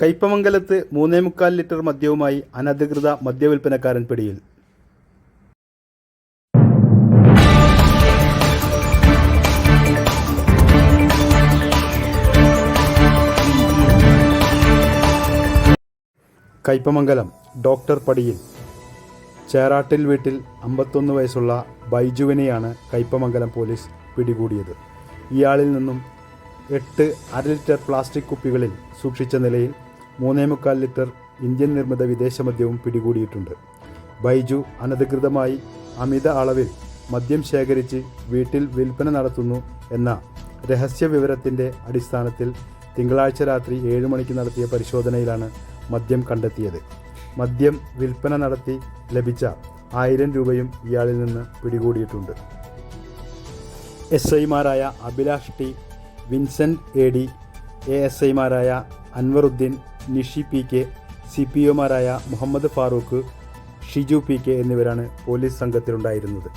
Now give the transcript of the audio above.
കയ്പമംഗലത്ത് മൂന്നേ മുക്കാൽ ലിറ്റർ മദ്യവുമായി അനധികൃത മദ്യവിൽപ്പനക്കാരൻ പിടിയിൽ. കയ്പമംഗലം ഡോക്ടർ പടിയിൽ. ചേറാട്ടിൽ വീട്ടിൽ അമ്പത്തൊന്ന് വയസ്സുള്ള ബൈജുവിനെയാണ് കയ്പമംഗലം പോലീസ് പിടികൂടിയത്. ഇയാളിൽ നിന്നും എട്ട് അര ലിറ്റർ പ്ലാസ്റ്റിക് കുപ്പികളിൽ സൂക്ഷിച്ച നിലയിൽ മൂന്നേ മുക്കാൽ ലിറ്റർ ഇന്ത്യൻ നിർമ്മിത വിദേശ മദ്യവും പിടികൂടിയിട്ടുണ്ട്. ബൈജു അനധികൃതമായി അമിത അളവിൽ മദ്യം ശേഖരിച്ച് വീട്ടിൽ വിൽപ്പന നടത്തുന്നു എന്ന രഹസ്യ വിവരത്തിന്റെ അടിസ്ഥാനത്തിൽ തിങ്കളാഴ്ച രാത്രി ഏഴ് മണിക്ക് നടത്തിയ പരിശോധനയിലാണ് മദ്യം കണ്ടെത്തിയത്. മദ്യം വിൽപ്പന നടത്തി ലഭിച്ച ആയിരം രൂപയും ഇയാളിൽ നിന്ന് പിടികൂടിയിട്ടുണ്ട്. എസ് ഐമാരായ Abhilash T Vincent A D A S ഐമാരായ Anwaruddin Nishi P K C P ഒമാരായ Muhammad Farooq Shiju P K എന്നിവരാണ് പോലീസ് സംഘത്തിലുണ്ടായിരുന്നത്.